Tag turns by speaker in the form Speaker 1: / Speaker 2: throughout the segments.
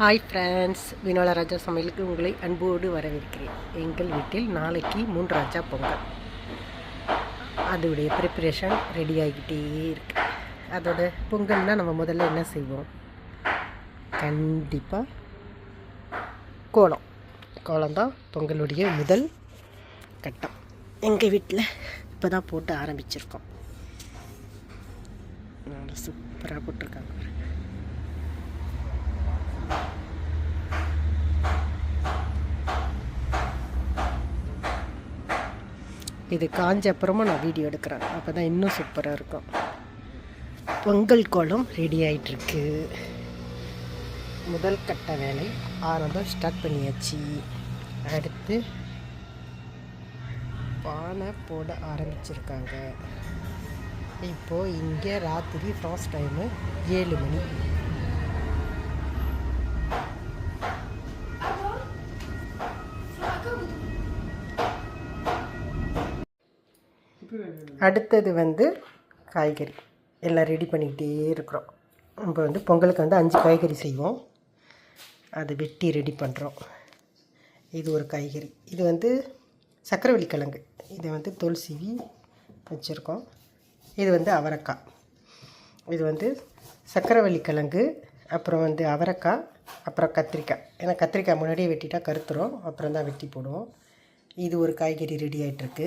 Speaker 1: Hi friends வினோல ராஜா சமையலுக்கு உங்களை அன்போடு வரவேற்கிறேன். எங்கள் வீட்டில் நாளைக்கு மூன்று ராஜா பொங்கல். அதோடைய ப்ரிப்பரேஷன் ரெடி ஆகிக்கிட்டே இருக்கு. அதோட பொங்கல்னால் நம்ம முதல்ல என்ன செய்வோம்? கண்டிப்பாக கோலம். கோலம் தான் பொங்கலுடைய முதல் கட்டம். எங்கள் வீட்டில் இப்போ தான் போட்டு ஆரம்பிச்சிருக்கோம். நல்லா சூப்பராக போட்டிருக்காங்க இது காஞ்ச அப்புறமா நான் வீடியோ எடுக்கிறேன். அப்போ தான் இன்னும் சூப்பராக இருக்கும். பொங்கல் கோலம் ரெடி ஆகிட்டுருக்கு முதல் கட்ட வேலை ஆரம்பம் ஸ்டார்ட் பண்ணியாச்சு. அடுத்து பானை போட ஆரம்பிச்சிருக்காங்க. இப்போது இங்கே ராத்திரி ஃபர்ஸ்ட் டைமு ஏழு மணி. அடுத்தது வந்து காய்கறி. எல்லாம் ரெடி பண்ணிக்கிட்டே இருக்கிறோம். இப்போ வந்து பொங்கலுக்கு வந்து அஞ்சு காய்கறி செய்வோம். அதை வெட்டி ரெடி பண்ணுறோம் இது ஒரு காய்கறி. இது வந்து சக்கரவள்ளி கிழங்கு. இதை வந்து தோல் சீவி வச்சுருக்கோம். இது வந்து அவரைக்காய். இது வந்து சக்கரவள்ளி கிழங்கு அப்புறம் வந்து அவரைக்காய் அப்புறம் கத்திரிக்காய். ஏன்னா கத்திரிக்காய் முன்னாடியே வெட்டிட்டால் கருத்துரும் அப்புறம் தான் வெட்டி போடுவோம். இது ஒரு காய்கறி ரெடி ஆகிட்டுருக்கு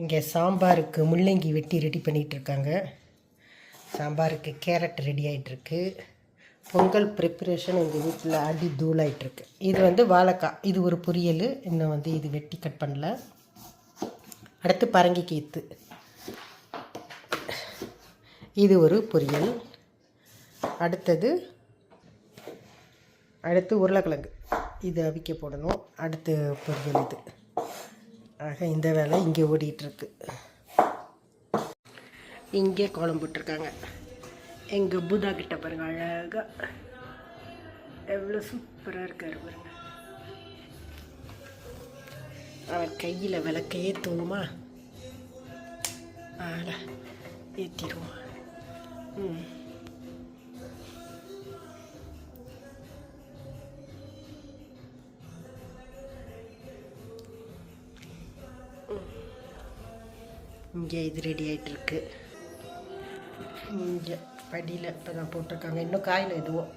Speaker 1: இங்கே சாம்பாருக்கு முள்ளங்கி வெட்டி ரெடி பண்ணிகிட்டு இருக்காங்க சாம்பாருக்கு கேரட் ரெடி ஆகிட்டுருக்கு பொங்கல் ப்ரிப்பரேஷன் எங்கள் வீட்டில் அடி தூளாயிட்ருக்கு. இது வந்து வாழைக்காய் இது ஒரு பொரியல். இன்னும் வந்து இது வெட்டி கட் பண்ணல. அடுத்து பரங்கி கீத்து இது ஒரு பொரியல். அடுத்தது அடுத்து உருளைக்கிழங்கு. இது அவிக்க போடணும். அடுத்து பொரியல் இது. ஆக இந்த வேலை இங்கே ஓடிட்டுருக்கு. இங்கே கோலம் போட்டிருக்காங்க. எங்கள் பூதா கிட்ட பாருங்க அழகாக எவ்வளோ சூப்பராக இருக்காரு பாருங்க. அவன் கையில் விளக்க ஏற்றுவோமா ஆட ஏற்றிடுவோம் ம். இங்கே இது ரெடி ஆகிட்டுருக்கு இங்கே படியில் இப்போ தான் போட்டிருக்காங்க. இன்னும் காயில் எதுவும்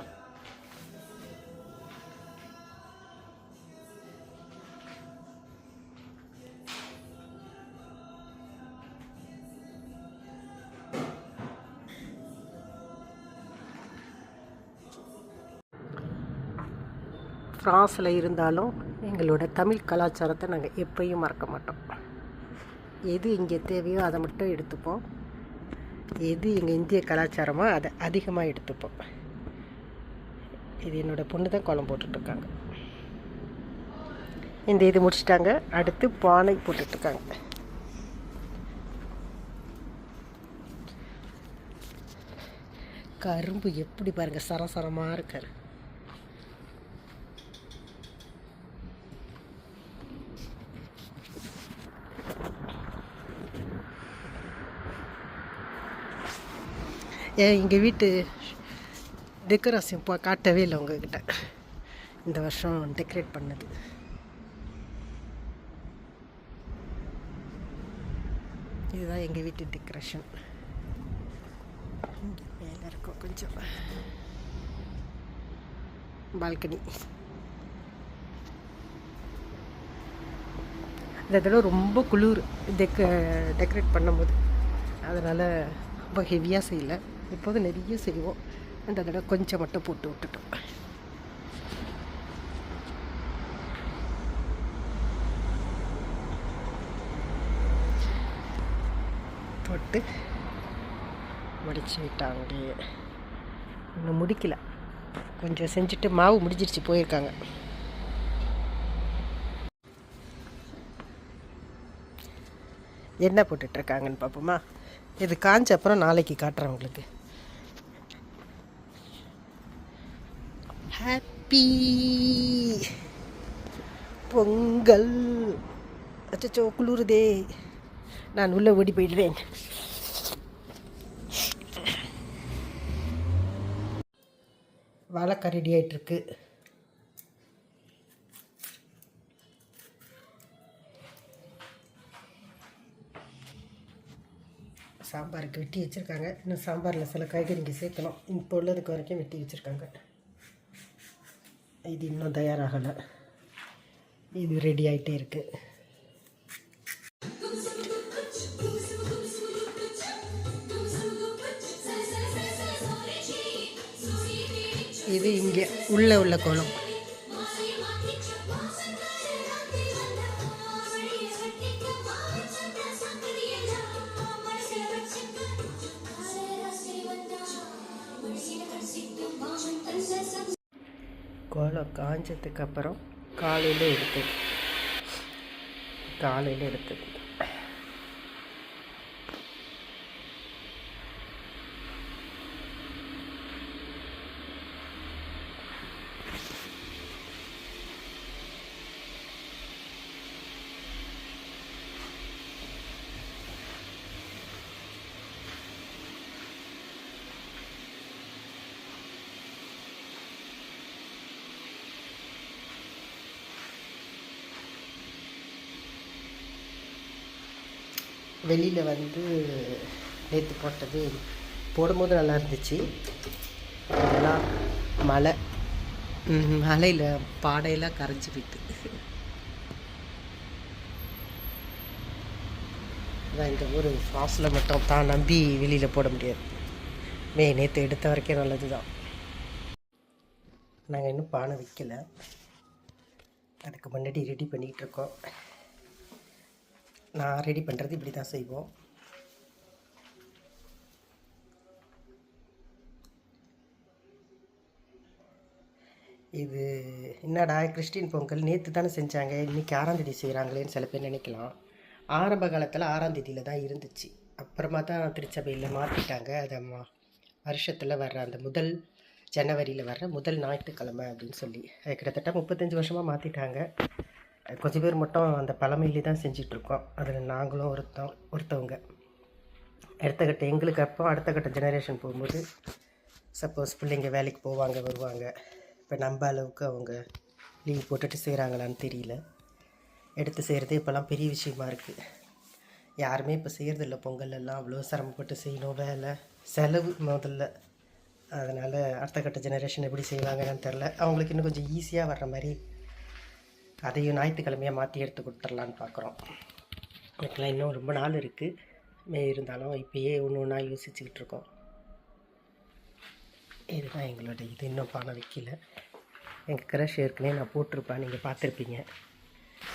Speaker 1: ஃப்ரான்ஸில் இருந்தாலும் எங்களோட தமிழ் கலாச்சாரத்தை நாங்கள் எப்பயும் மறக்க மாட்டோம். எது இங்கே தேவையோ அதை மட்டும் எடுத்துப்போம். எது எங்கள் இந்திய கலாச்சாரமோ அதை அதிகமாக எடுத்துப்போம். இது என்னோடய பொண்ணு தான் கோலம் போட்டுட்ருக்காங்க. இந்த இது முடிச்சிட்டாங்க. அடுத்து பானை போட்டுட்ருக்காங்க. கரும்பு எப்படி பாருங்க சரசரமாக இருக்காரு ஏன் எங்கள் வீட்டு டெக்கரேஷன் இப்போ காட்டவே இல்லை உங்ககிட்ட. இந்த வருஷம் டெக்கரேட் பண்ணது. இதுதான் எங்கள் வீட்டு டெக்கரேஷன் மேலே இருக்கும் கொஞ்சம். பால்கனி இந்த தடவை ரொம்ப குளிர் டெக்க டெக்கரேட் பண்ணும்போது. அதனால் ரொம்ப ஹெவியாக செய்யலை. எப்போதும் நிறைய செய்வோம் அந்த தடவை கொஞ்சம் மட்டும் போட்டு விட்டுட்டோம். போட்டு முடிச்சு விட்டாங்க இன்னும் முடிக்கல. கொஞ்சம் செஞ்சுட்டு மாவு முடிஞ்சிருச்சு போயிருக்காங்க. என்ன போட்டுட்ருக்காங்கன்னு பார்ப்போமா? இது காஞ்ச அப்புறம் நாளைக்கு காட்டுறேன் உங்களுக்கு. ஹாப்பி பொங்கல். அச்சோ குளிருதே. நான் உள்ளே ஓடி போயிடுவேன். வாழைக்காய் ரெடி ஆகிட்டுருக்கு சாம்பாருக்கு வெட்டி வச்சுருக்காங்க. இன்னும் சாம்பாரில் சில காய்கறிங்க சேர்க்கணும். இப்போ உள்ளதுக்கு வரைக்கும் வெட்டி வச்சுருக்காங்க. இது இன்னும் தயாராகலை. இது ரெடி ஆகிட்டே இருக்குது இது இங்கே உள்ளே உள்ள கோலம். கோலம் அப்புறம் காலையில் எடுத்தது காலையில் எடுத்தது. வெளியில் வந்து நேற்று போட்டது போடும்போது நல்லா இருந்துச்சு. அதெல்லாம் மழை. ம், மழையில் பாடையெல்லாம் கரைஞ்சி போயிட்டு. அதான் இந்த ஒரு ஃபாஸில் மட்டும் தான் நம்பி வெளியில் போட முடியாது. மே நேற்று எடுத்த வரைக்கும் நல்லது தான் நாங்கள் இன்னும் பானை வைக்கல. அதுக்கு முன்னாடி ரெடி பண்ணிகிட்டு இருக்கோம். நான் ரெடி பண்ணுறது இப்படி தான் செய்வோம். இது என்னடா கிறிஸ்டின் பொங்கல் நேற்று தானே செஞ்சாங்க இன்றைக்கி ஆறாந்தேதி செய்கிறாங்களேன்னு சில பேர் நினைக்கலாம். ஆரம்ப காலத்தில் ஆறாந்தேதியில் தான் இருந்துச்சு. அப்புறமா தான் திருச்சபையில் மாற்றிட்டாங்க அதை மா வருஷத்தில் வர்ற அந்த முதல் ஜனவரியில் வர்ற முதல் ஞாயிற்றுக்கிழமை அப்படின்னு சொல்லி. கிட்டத்தட்ட முப்பத்தஞ்சு வருஷமாக மாற்றிட்டாங்க கொஞ்சம் பேர் மட்டும் அந்த பழமையிலே தான் செஞ்சிட்ருக்கோம். அதில் நாங்களும் ஒருத்தன் ஒருத்தவங்க. அடுத்த கட்ட எங்களுக்கு அப்போ அடுத்த கட்ட ஜெனரேஷன் போகும்போது சப்போஸ் பிள்ளைங்க வேலைக்கு போவாங்க வருவாங்க. இப்போ நம்ம அளவுக்கு அவங்க லீவ் போட்டுட்டு செய்கிறாங்களான்னு தெரியல. எடுத்து செய்கிறது இப்போல்லாம் பெரிய விஷயமா இருக்குது யாருமே இப்போ செய்கிறதில்ல பொங்கல் எல்லாம் அவ்வளோ சிரமப்பட்டு செய்யணும் வேலை செலவு முதல்ல. அதனால் அடுத்த கட்ட ஜெனரேஷன் எப்படி செய்வாங்கன்னு தெரில அவங்களுக்கு இன்னும் கொஞ்சம் ஈஸியாக வர்ற மாதிரி அதையும் ஞாயிற்றுக்கிழமையாக மாற்றி எடுத்து கொடுத்துர்லான்னு பார்க்குறோம். எனக்குலாம் இன்னும் ரொம்ப நாள் இருக்குது மே இருந்தாலும் இப்போயே ஒன்று ஒன்றா யோசிச்சுக்கிட்டு இருக்கோம். இதுதான் எங்களோட இது. இன்னும் பணம் வைக்கல. எங்கள் க்ரஷ் ஏற்கனவே நான் போட்டிருப்பேன் நீங்கள் பார்த்துருப்பீங்க.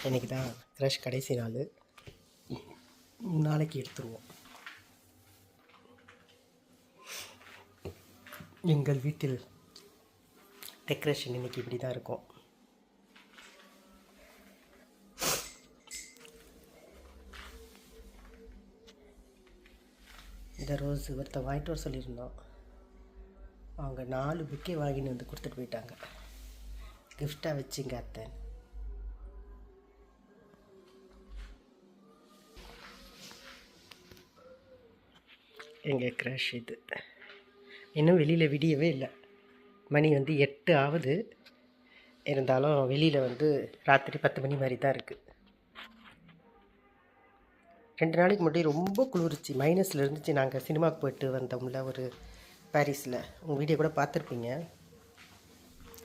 Speaker 1: இன்றைக்கி தான் க்ரஷ் கடைசி நாள். நாளைக்கு எடுத்துருவோம். எங்கள் வீட்டில் டெக்கரேஷன் இன்றைக்கி இப்படி தான் இருக்கும். இந்த ரோஸ் ஒருத்தன் வாங்கிட்டு வர சொல்லியிருந்தோம். அவங்க நாலு புக்கே வாங்கின்னு வந்து கொடுத்துட்டு போயிட்டாங்க. கிஃப்டாக வச்சுங்க அத்தை. எங்கள் க்ரஷ் இது. இன்னும் வெளியில் விடியவே இல்லை. மணி வந்து எட்டு ஆகுது. இருந்தாலும் வெளியில் வந்து ராத்திரி பத்து மணி மாதிரி தான் இருக்குது ரெண்டு நாளைக்கு முன்னாடி ரொம்ப குளிர்ச்சி. மைனஸில் இருந்துச்சு. நாங்கள் சினிமாவுக்கு போயிட்டு வந்தோம்ல ஒரு பாரிஸில் உங்கள் வீடியோ கூட பார்த்துருப்பீங்க.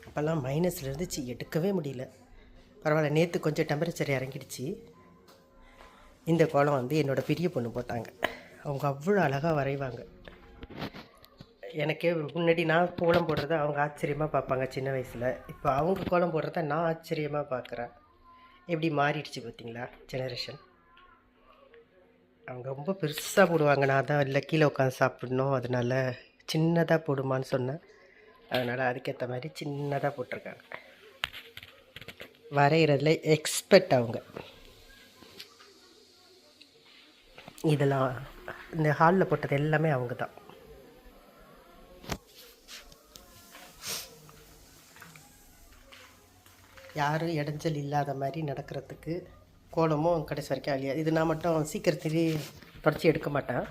Speaker 1: அப்போல்லாம் மைனஸில் இருந்துச்சு. எடுக்கவே முடியல. பரவாயில்ல நேற்று கொஞ்சம் டெம்பரேச்சர் இறங்கிடுச்சு. இந்த கோலம் வந்து என்னோடய பெரிய பொண்ணு போட்டாங்க. அவங்க அவ்வளோ அழகாக வரைவாங்க. எனக்கே முன்னாடி நான் கோலம் போடுறத அவங்க ஆச்சரியமாக பார்ப்பாங்க சின்ன வயசில். இப்போ அவங்க கோலம் போடுறத நான் ஆச்சரியமாக பார்க்குறேன். எப்படி மாறிடுச்சு பார்த்தீங்களா ஜெனரேஷன் அவங்க ரொம்ப பெருசாக போடுவாங்க. நான் தான் இல்லை கீழே உட்காந்து சாப்பிடணும். அதனால சின்னதாக போடுமான்னு சொன்னேன். அதனால் அதுக்கேற்ற மாதிரி சின்னதாக போட்டிருக்காங்க. வரைகிறதுல எக்ஸ்பெக்ட் அவங்க. இதெல்லாம் இந்த ஹாலில் போட்டது எல்லாமே அவங்க தான் யாரும் இடைஞ்சல் இல்லாத மாதிரி நடக்கிறதுக்கு கோலமும் கடைசி வரைக்கும் அழியாது இது நான் மட்டும் சீக்கிரத்திலே தொடச்சி எடுக்க மாட்டேன்.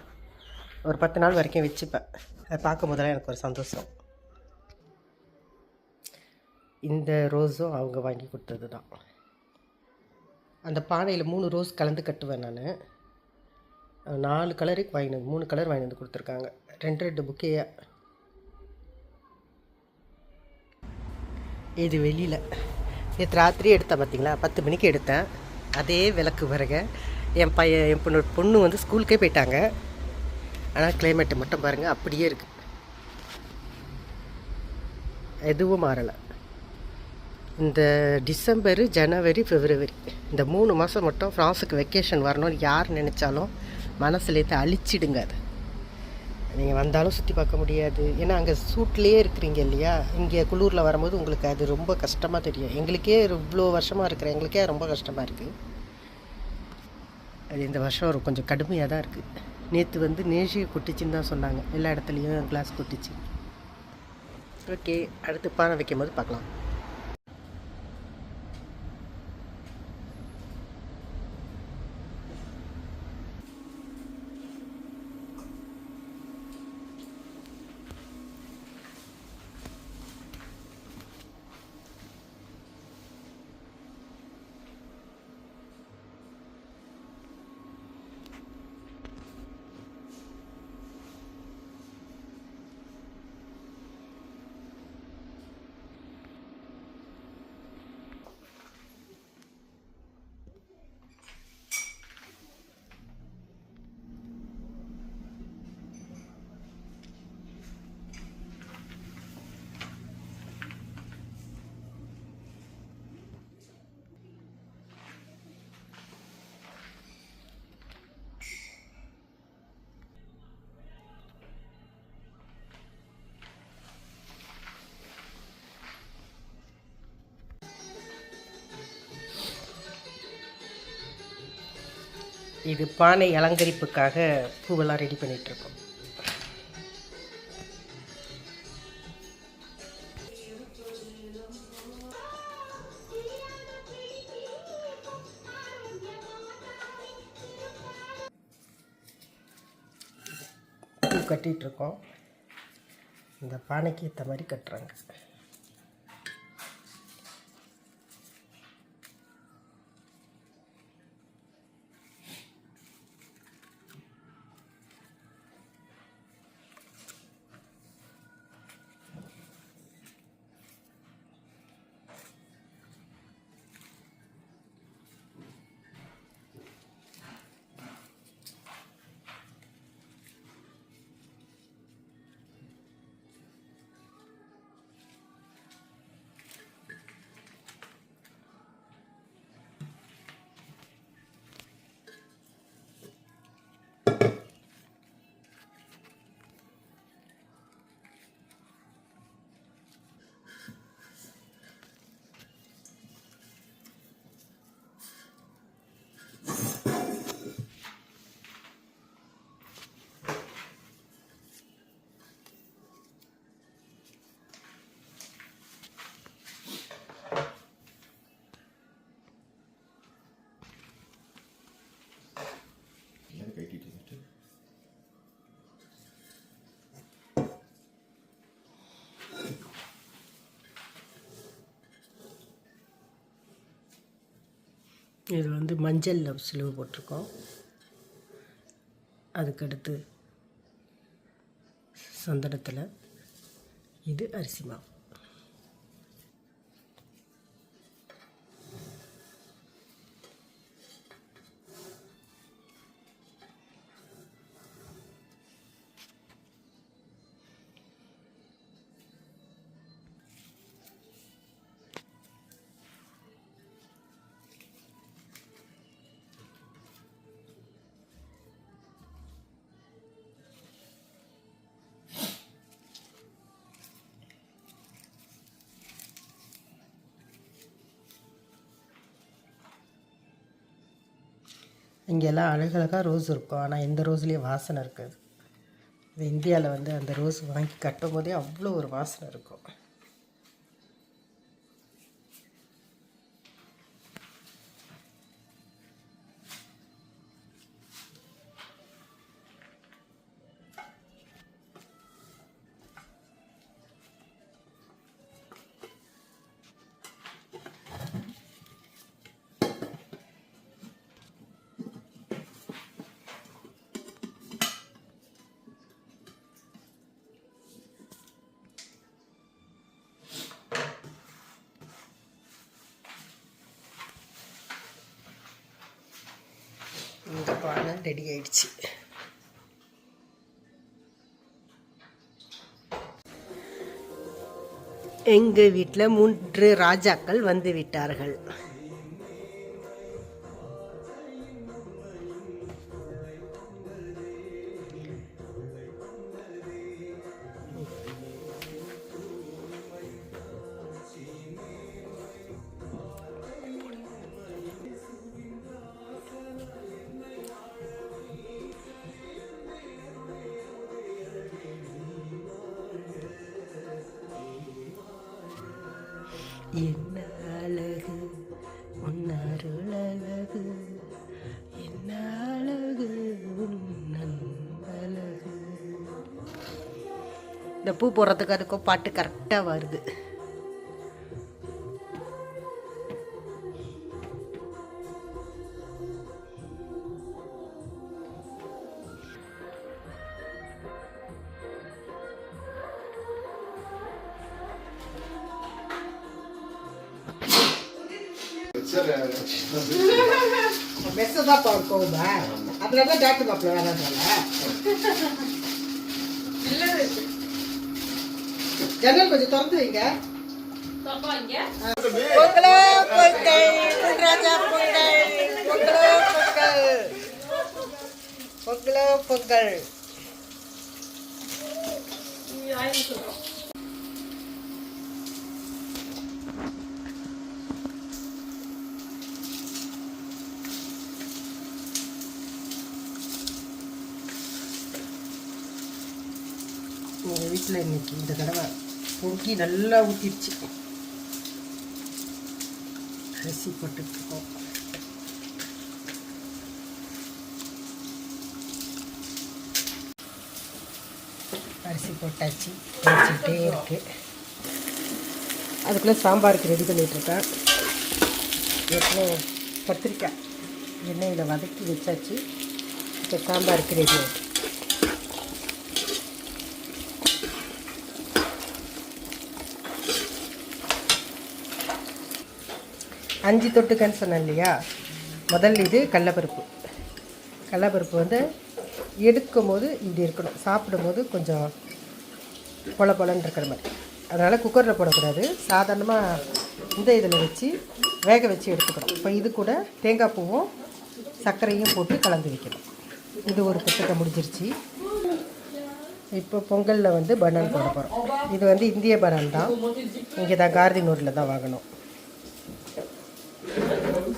Speaker 1: ஒரு பத்து நாள் வரைக்கும் வச்சுப்பேன். அதை பார்க்கும் போதெல்லாம் எனக்கு ஒரு சந்தோஷம். இந்த ரோஸும் அவங்க வாங்கி கொடுத்தது தான். அந்த பானையில் மூணு ரோஸ் கலந்து கட்டுவேன் நான். நாலு கலருக்கு வாங்கினது மூணு கலர் வாங்கி வந்து கொடுத்துருக்காங்க. ரெண்டு ரெண்டு புக்கேயா இது வெளியில் நேற்று ராத்திரி எடுத்தேன் பார்த்தீங்களா பத்து மணிக்கு எடுத்தேன். அதே விளக்கு பாருங்க. என் பையன் என் பொண்ணு பொண்ணு வந்து ஸ்கூலுக்கே போயிட்டாங்க. ஆனால் கிளைமேட்டு மட்டும் பாருங்கள் அப்படியே இருக்குது எதுவும் மாறலை. இந்த டிசம்பரு ஜனவரி பிப்ரவரி இந்த மூணு மாதம் மட்டும் ஃப்ரான்ஸுக்கு வெக்கேஷன் வரணும்னு யார் நினச்சாலும் மனசுலேருந்து அழிச்சிடுங்க அதை. நீங்கள் வந்தாலும் சுற்றி பார்க்க முடியாது. ஏன்னா அங்கே சூட்லேயே இருக்கிறீங்க இல்லையா? இங்கே குளூரில் வரும்போது உங்களுக்கு அது ரொம்ப கஷ்டமாக தெரியும். எங்களுக்கே இவ்வளோ வருஷமாக இருக்கிற எங்களுக்கே ரொம்ப கஷ்டமாக இருக்குது அது இந்த வருஷம் ஒரு கொஞ்சம் கடுமையாக தான் இருக்குது நேற்று வந்து நேஷி கொட்டிச்சின்னு தான் சொன்னாங்க. எல்லா இடத்துலையும் கிளாஸ் கொட்டிச்சு. ஓகே அடுத்து பானை வைக்கும் போது பார்க்கலாம். இது பானை அலங்கரிப்புக்காக பூவெல்லாம் ரெடி பண்ணிகிட்ருக்கோம் பூ கட்டிகிட்ருக்கோம் இந்த பானைக்கு ஏற்ற மாதிரி கட்டுறாங்க. இது வந்து மஞ்சள் சிலுவை போட்டிருக்கோம். அதுக்கடுத்து சந்தனத்தில் இது அரிசி மாவு. இங்கெல்லாம் அழகழகாக ரோஸ் இருக்கும். ஆனால் இந்த ரோஸ்லேயும் வாசனை இருக்காது. இது இந்தியாவில் வந்து அந்த ரோஸ் வாங்கி கட்டும் போதே அவ்வளோ ஒரு வாசனை இருக்கும். ரெடி ஆயிடுச்சு. எங்கள் வீட்டில் மூன்று ராஜாக்கள் வந்து விட்டார்கள். போடுறதுக்கு அதுக்கும் பாட்டு கரெக்டாக வருது. மெஸ்ஸை தான் போகுமா அதனால தான் டாக்டர் மாப்பிள்ள வேணாம் ஜன்னல் கொஞ்சம் திறந்து வைங்க. பொங்கலோ பொங்கல் ராஜா பொங்கல் பொங்கலோ பொங்கல். பொங்கலோ பொங்கல். எங்கள் வீட்டில் இன்னைக்கு இந்த தடவை பொங்கி நல்லா ஊற்றிடுச்சு அரிசி போட்டுருக்கோம் அரிசி போட்டாச்சு வச்சுட்டே இருக்கு. அதுக்குள்ளே சாம்பாருக்கு ரெடி பண்ணிகிட்ருக்கேன் ஏற்கனவே கத்திரிக்காய் எண்ணெயில் வதக்கி வச்சாச்சு. இப்போ சாம்பாருக்கு ரெடி ஆகிட்டு அஞ்சு தொட்டுக்கன்னு சொன்னேன் இல்லையா? முதல் இது கடலப்பருப்பு. கடலப்பருப்பு வந்து எடுக்கும் போது இப்படி இருக்கணும். சாப்பிடும்போது கொஞ்சம் பொல பொலன்னு இருக்கிற மாதிரி. அதனால் குக்கரில் போடக்கூடாது. சாதாரணமாக இந்த இதில் வச்சு வேக வச்சு எடுத்துக்கணும். இப்போ இது கூட தேங்காய் பூவும் சர்க்கரையும் போட்டு கலந்து வைக்கணும். இது ஒரு தொட்டுக்க முடிஞ்சிருச்சு. இப்போ பொங்கலில் வந்து பனான் போட போகிறோம் இது வந்து இந்திய பனான் தான். இங்கே தான் கார்தினூரில் தான் வாங்கணும்.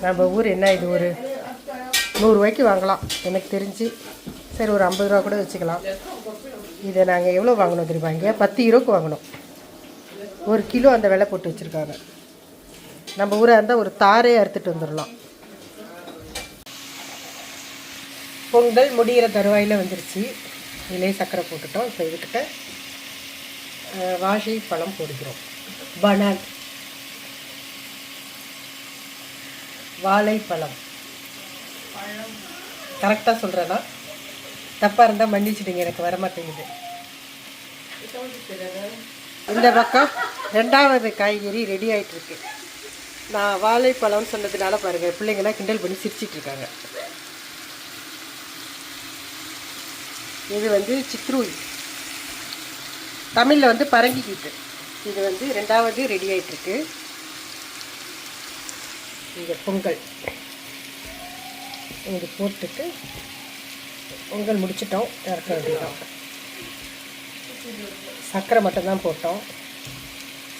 Speaker 1: நம்ம ஊர் என்ன? இது ஒரு நூறுரூவாய்க்கு வாங்கலாம். எனக்கு தெரிஞ்சு. சரி ஒரு ஐம்பது ரூபா கூட வச்சுக்கலாம். இதை நாங்கள் எவ்வளோ வாங்கினோம் தெரியுமா? இங்கே பத்து ஈரோக்கு வாங்கினோம் ஒரு கிலோ அந்த விலை போட்டு வச்சுருக்காங்க. நம்ம ஊராக இருந்தால் ஒரு தாரே அறுத்துட்டு வந்துடலாம். பொங்கல் முடிகிற தருவாயில் வந்துருச்சு. இதிலே சர்க்கரை போட்டுட்டோம். இப்போ இதுக்கிட்ட அஹ், வாழை பழம் போடுகிறோம். பனான். வாழைப்பழம். கரெக்டாக சொல்கிறேன்னா தப்பாக இருந்தால் மன்னிச்சிடுங்க எனக்கு வர மாட்டேங்குது இந்த பக்கம் ரெண்டாவது காய்கறி ரெடி ஆகிட்டுருக்கு நான் வாழைப்பழம்னு சொன்னதுனால பாருங்கள் பிள்ளைங்களாம் கிண்டல் பண்ணி சிரிச்சிட்டு இருக்காங்க இது வந்து சித்ரூய் தமிழில் வந்து பரங்கிக்கிட்டு. இது வந்து ரெண்டாவது ரெடி ஆகிட்டுருக்கு இந்த பொங்கல். இது போட்டுட்டு பொங்கல் முடிச்சிட்டோம். இறக்க வேண்டியதான் சர்க்கரை மட்டும்தான் போட்டோம்.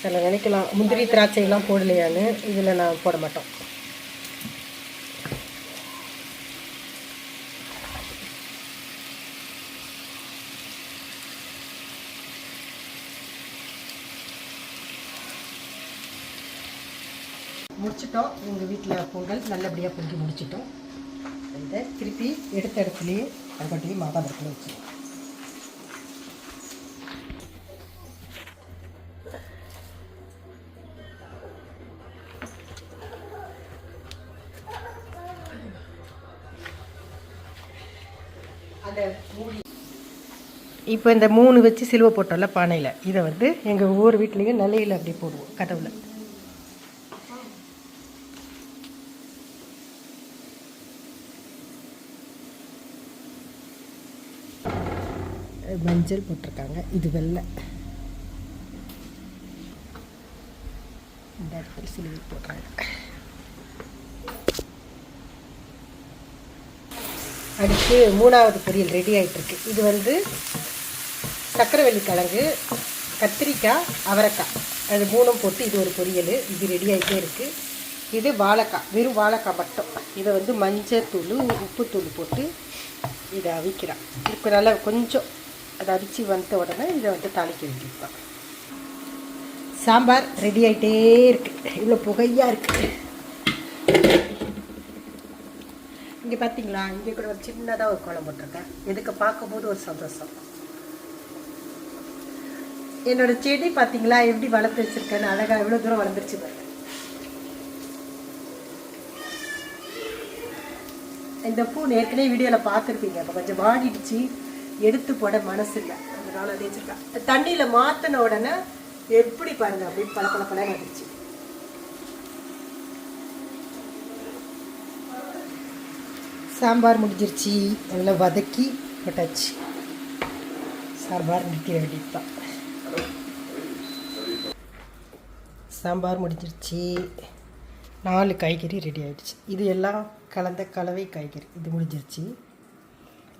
Speaker 1: சில நினைக்கலாம் முந்திரி திராட்சையெல்லாம் போடலையான்னு இதில் நான் போட மாட்டோம். முடிச்சிட்டோம். எங்கள் வீட்டில் பொங்கல் நல்லபடியாக பொங்கி முடிச்சிட்டோம். இந்த திருப்பி எடுத்த இடத்துலையே மறுபடியும் மாதாபுரத்தில் மூடி. இப்போ இந்த மூணு வச்சு சிலுவை போட்டோம்ல பானையில். இதை வந்து எங்கள் ஒவ்வொரு வீட்லேயும் நிலையில் அப்படி போடுவோம் கதவில். மஞ்சள் போட்டிருக்காங்க. இது வெள்ளை. இந்த இடத்துல சிலுவை போடுறாங்க. அடுத்து மூணாவது பொரியல் ரெடி ஆகிட்டுருக்கு இது வந்து சக்கரவள்ளி கிழங்கு கத்திரிக்காய் அவரைக்காய். அது மூணும் போட்டு இது ஒரு பொரியல். இது ரெடி ஆகிட்டே இருக்குது இது வாழைக்காய். வெறும் வாழைக்காய் மட்டும். இதை வந்து மஞ்சள் தூள் உப்புத்தூள் போட்டு இதை அவிக்கிறான் இப்போ நல்லா கொஞ்சம் அதை அவிச்சு வந்த உடனே இதை வந்து தாளிக்க வேண்டியதுதான். சாம்பார் ரெடி ஆகிட்டே இருக்குது இவ்வளோ புகையாக இருக்குது இங்கே பார்த்தீங்களா இங்கே கூட ஒரு சின்னதாக ஒரு குளம் போட்டிருக்கேன். எதுக்கு பார்க்கும்போது ஒரு சந்தோஷம். என்னோட செடி பார்த்தீங்களா எப்படி வளர்த்து வச்சிருக்கேன்னு அழகாக எவ்வளோ தூரம் வளர்ந்துருச்சு பாருங்க இந்த பூ ஏற்கனவே வீடியோவில் பார்த்துருப்பீங்க. இப்போ கொஞ்சம் வாடிடுச்சு. எடுத்து போட மனசு இல்லை அதனால அதை வச்சிருக்கேன். தண்ணியில் மாற்றின உடனே எப்படி பாருங்க அப்படின்னு பல பல பல சாம்பார் முடிஞ்சிருச்சு. நல்லா வதக்கி போட்டாச்சு. சாம்பார் முடிக்க வேண்டியதுதான். சாம்பார் முடிஞ்சிருச்சு. நாலு காய்கறி ரெடி ஆகிடுச்சு இது எல்லாம் கலந்த கலவை காய்கறி. இது முடிஞ்சிருச்சு.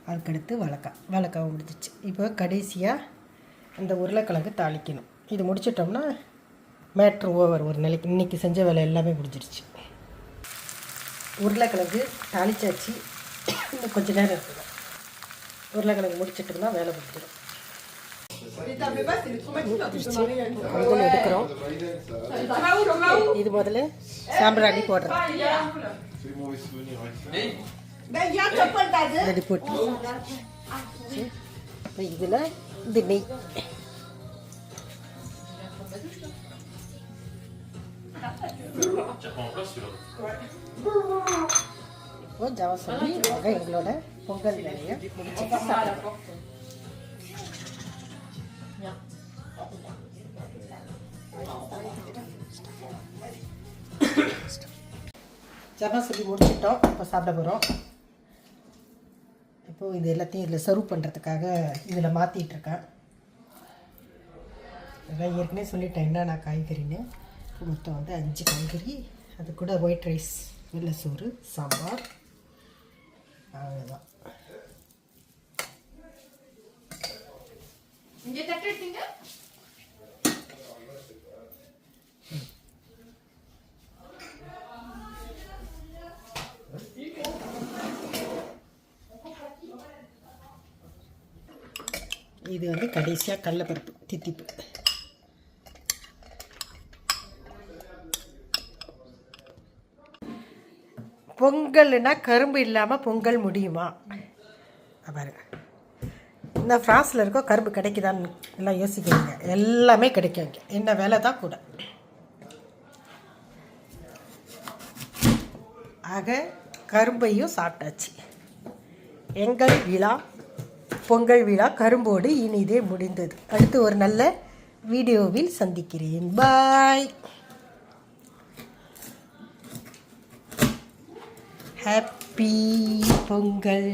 Speaker 1: அதுக்கடுத்து வாழைக்காய் வாழைக்காய் முடிஞ்சிருச்சு இப்போ கடைசியாக அந்த உருளைக்கிழங்கு தாளிக்கணும். இது முடிச்சிட்டோம்னா மேட்ரு ஓவர் ஒரு நாளைக்கு இன்றைக்கி செஞ்ச வேலை எல்லாமே முடிஞ்சிருச்சு. உருளைக்கிழங்கு தாளிச்சாச்சு. இன்னும் கொஞ்சம் நேரம் இருக்குது உருளைக்கிழங்கு முடிச்சிட்டோம்னா வேலை முடிஞ்சிடும். எடுக்கிறோம் இது முதல்ல சாம்பிராணி போடுறேன். ரெடி போட்டு. இப்போ இதில் இது நெய். இப்போ ஜவசம்பி ஆக எங்களோட பொங்கல் வேலையை முடிச்சுட்டு சாப்பிடுறோம். ஜவசம்பி முடிச்சிட்டோம். இப்போ சாப்பிட போகிறோம் இப்போது இது எல்லாத்தையும் இதில் சர்வ் பண்ணுறதுக்காக இதில் மாற்றிட்டுருக்கேன் இதெல்லாம் ஏற்கனவே சொல்லிட்டேன் என்னென்ன காய்கறின்னு. மொத்தம் வந்து அஞ்சு காய்கறி அது கூட ஒயிட் ரைஸ் வெள்ளை சோறு சாம்பார். அவ்வளோதான் இது வந்து கடைசியாக கடலப்பருப்பு தித்திப்பு. பொங்கல்னா கரும்பு இல்லாமல் பொங்கல் முடியுமா? அவரு பாருங்க இந்த ஃப்ரான்ஸில் இருக்கோ கரும்பு கிடைக்குதான்னு எல்லாம் யோசிக்கிறீங்க. எல்லாமே கிடைக்கும் இங்கே. என்ன வேலை தான் கூட. ஆக கரும்பையும் சாப்பிட்டாச்சு. எங்கள் விழா பொங்கல் விழா கரும்போடு இனிதே முடிந்தது. அடுத்து ஒரு நல்ல வீடியோவில் சந்திக்கிறேன். Bye happy Pongal.